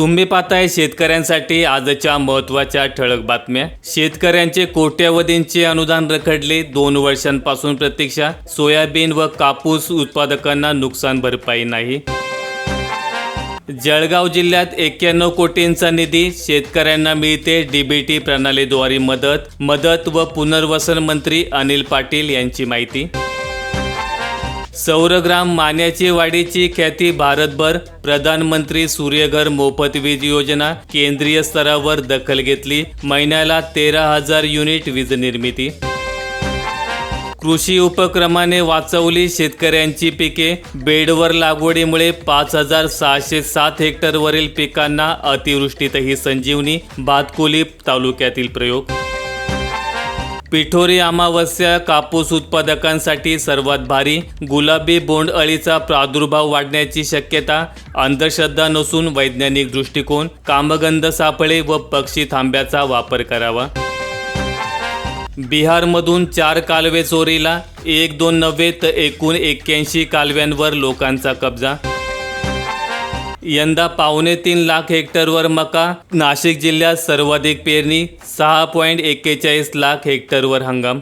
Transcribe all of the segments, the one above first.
तुम्ही पाहताय शेतकऱ्यांसाठी आजच्या महत्त्वाच्या ठळक बातम्या. शेतकऱ्यांचे कोट्यवधींचे अनुदान रखडले. दोन वर्षांपासून प्रतीक्षा. सोयाबीन व कापूस उत्पादकांना नुकसान भरपाई नाही. जळगाव जिल्ह्यात एक्क्याण्णव कोटींचा निधी शेतकऱ्यांना मिळते डीबीटी प्रणालीद्वारे मदत. मदत व पुनर्वसन मंत्री अनिल पाटील यांची माहिती. सौरग्राम मान्याची वाढीची ख्याती भारतभर. प्रधानमंत्री सूर्यघर मोफत वीज योजना केंद्रीय स्तरावर दखल घेतली. महिन्याला तेरा हजार युनिट वीज निर्मिती. कृषी उपक्रमाने वाचवली शेतकऱ्यांची पिके. बेडवर लागवडीमुळे पाच हजार सहाशे सात हेक्टरवरील पिकांना अतिवृष्टीतही संजीवनी. भातकुली तालुक्यातील प्रयोग. पिठोरी अमावस्या कापूस उत्पादकांसाठी सर्वात भारी. गुलाबी बोंड अळीचा प्रादुर्भाव वाढण्याची शक्यता अंधश्रद्धा नसून वैज्ञानिक दृष्टिकोन कामगंध सापळे व पक्षी थांब्याचा वापर करावा. बिहारमधून चार कालवे चोरीला एक दोन नव्हे तर एकूण एक्क्याऐंशी कालव्यांवर लोकांचा कब्जा. यंदा पावणे तीन लाख हेक्टरवर मका नाशिक जिल्ह्यात सर्वाधिक पेरणी सहा पॉईंट एक्केचाळीस लाख हेक्टरवर हंगाम.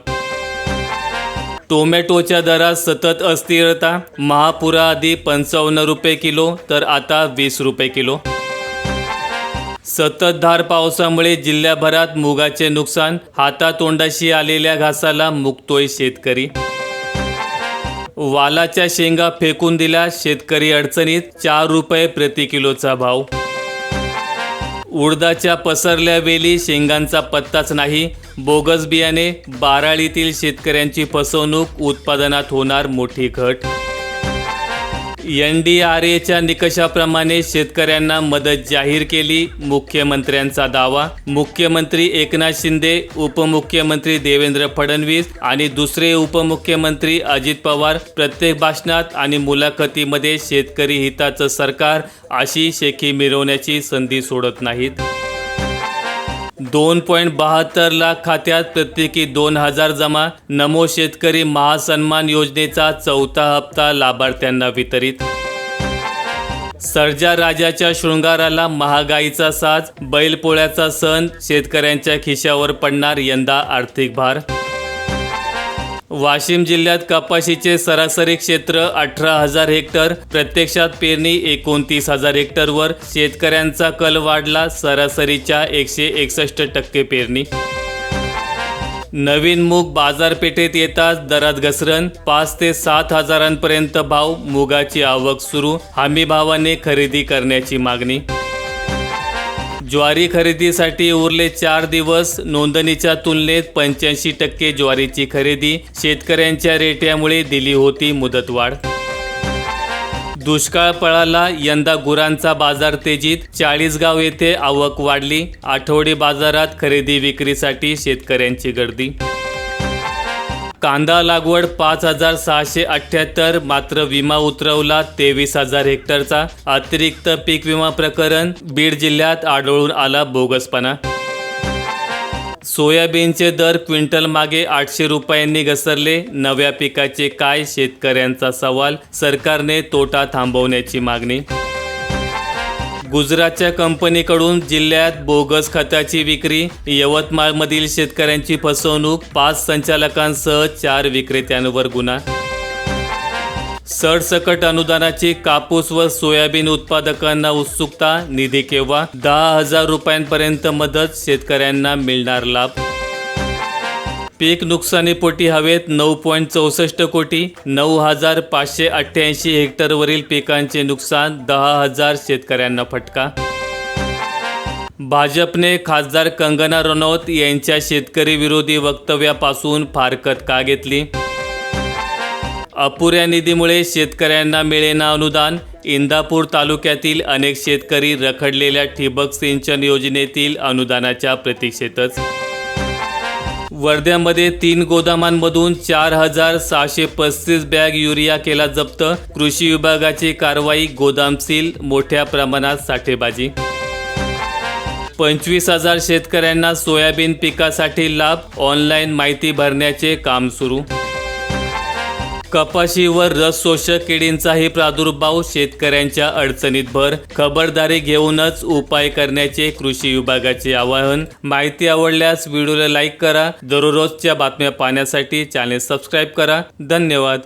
टोमॅटोच्या दरात सतत अस्थिरता महापुराआधी पंचावन्न रुपये किलो तर आता वीस रुपये किलो. सततधार पावसामुळे जिल्ह्याभरात मुगाचे नुकसान हातातोंडाशी आलेल्या घासाला मुकतोय शेतकरी. वालाच्या शेंगा फेकून दिल्या शेतकरी अडचणीत चार रुपये प्रति किलोचा भाव. उडदाच्या पसरल्या वेली शेंगांचा पत्ताच नाही. बोगस बियाणे बाराळीतील शेतकऱ्यांची फसवणूक उत्पादनात होणार मोठी घट. एन डी आर एच्या निकषाप्रमाणे शेतकऱ्यांना मदत जाहीर केली. मुख्यमंत्र्यांचा दावा. मुख्यमंत्री एकनाथ शिंदे उपमुख्यमंत्री देवेंद्र फडणवीस आणि दुसरे उपमुख्यमंत्री अजित पवार प्रत्येक भाषणात आणि मुलाखतीमध्ये शेतकरी हिताचं सरकार अशी शेखी मिरवण्याची संधी सोडत नाहीत. दोन पॉईंट बहात्तर लाख खात्यात प्रत्येकी दोन हजार जमा. नमो शेतकरी महासन्मान योजनेचा चौथा हप्ता लाभार्थ्यांना वितरित. सर्जा राजाच्या शृंगाराला महागाईचा साज बैलपोळ्याचा सण शेतकऱ्यांच्या खिशावर पडणार यंदा आर्थिक भार. वाशिम जिल्ह्यात कपाशीचे सरासरी क्षेत्र अठरा हजार हेक्टर प्रत्यक्षात पेरणी एकोणतीस हजार हेक्टरवर. शेतकऱ्यांचा कल वाढला सरासरीच्या एकशे एकसष्ट टक्के पेरणी. नवीन मूग बाजारपेठेत येताच दरात घसरण पाच ते सात हजारांपर्यंत भाव मुगाची आवक सुरू हमी भावाने खरेदी करण्याची मागणी. ज्वारी खरेदीसाठी उरले चार दिवस नोंदणीच्या तुलनेत पंच्याऐंशी टक्के ज्वारीची खरेदी शेतकऱ्यांच्या रेट्यामुळे दिली होती मुदतवाढ. दुष्काळ पळाला यंदा गुरांचा बाजार तेजीत. चाळीसगाव येथे आवक वाढली. आठवडी बाजारात खरेदी विक्रीसाठी शेतकऱ्यांची गर्दी. कांदा लागवड पाच हजार सहाशे अठ्ठ्याहत्तर मात्र विमा उतरवला तेवीस हजार हेक्टरचा. अतिरिक्त पीक विमा प्रकरण बीड जिल्ह्यात आढळून आला बोगसपणा. सोयाबीनचे दर क्विंटल मागे आठशे रुपयांनी घसरले. नव्या पिकाचे काय? शेतकऱ्यांचा सवाल. सरकारने तोटा थांबवण्याची मागणी. गुजरातच्या कंपनीकडून जिल्ह्यात बोगस खताची विक्री यवतमाळमधील शेतकऱ्यांची फसवणूक पाच संचालकांसह चार विक्रेत्यांवर गुन्हा. सरसकट अनुदानाची कापूस व सोयाबीन उत्पादकांना उत्सुकता निधी केव्हा? दहा हजार रुपयांपर्यंत मदत शेतकऱ्यांना मिळणार लाभ. पीक नुकसानीपोटी हवेत नऊ पॉईंट चौसष्ट कोटी नऊ हजार पाचशे अठ्ठ्याऐंशी हेक्टरवरील पिकांचे नुकसान दहा हजार शेतकऱ्यांना फटका. भाजपने खासदार कंगना रनौत यांच्या शेतकरी विरोधी वक्तव्यापासून फारकत का घेतली? अपुऱ्या निधीमुळे शेतकऱ्यांना मिळेना अनुदान इंदापूर तालुक्यातील अनेक शेतकरी रखडलेल्या ठिबक सिंचन योजनेतील अनुदानाच्या प्रतीक्षेतच वर्ध्यामध्ये तीन गोदामांमधून चार हजार सहाशे पस्तीस बॅग युरिया केला जप्त. कृषी विभागाची कारवाई गोदाम सील मोठ्या प्रमाणात साठेबाजी. पंचवीस हजार शेतकऱ्यांना सोयाबीन पिकासाठी लाभ ऑनलाईन माहिती भरण्याचे काम सुरू. कपाशीवर रस शोषक किडींचाही प्रादुर्भाव शेतकऱ्यांच्या अडचणीत भर खबरदारी घेऊनच उपाय करण्याचे कृषी विभागाचे आवाहन. माहिती आवडल्यास व्हिडिओला लाईक करा. दररोजच्या बातम्या पाहण्यासाठी चॅनेल सबस्क्राईब करा. धन्यवाद.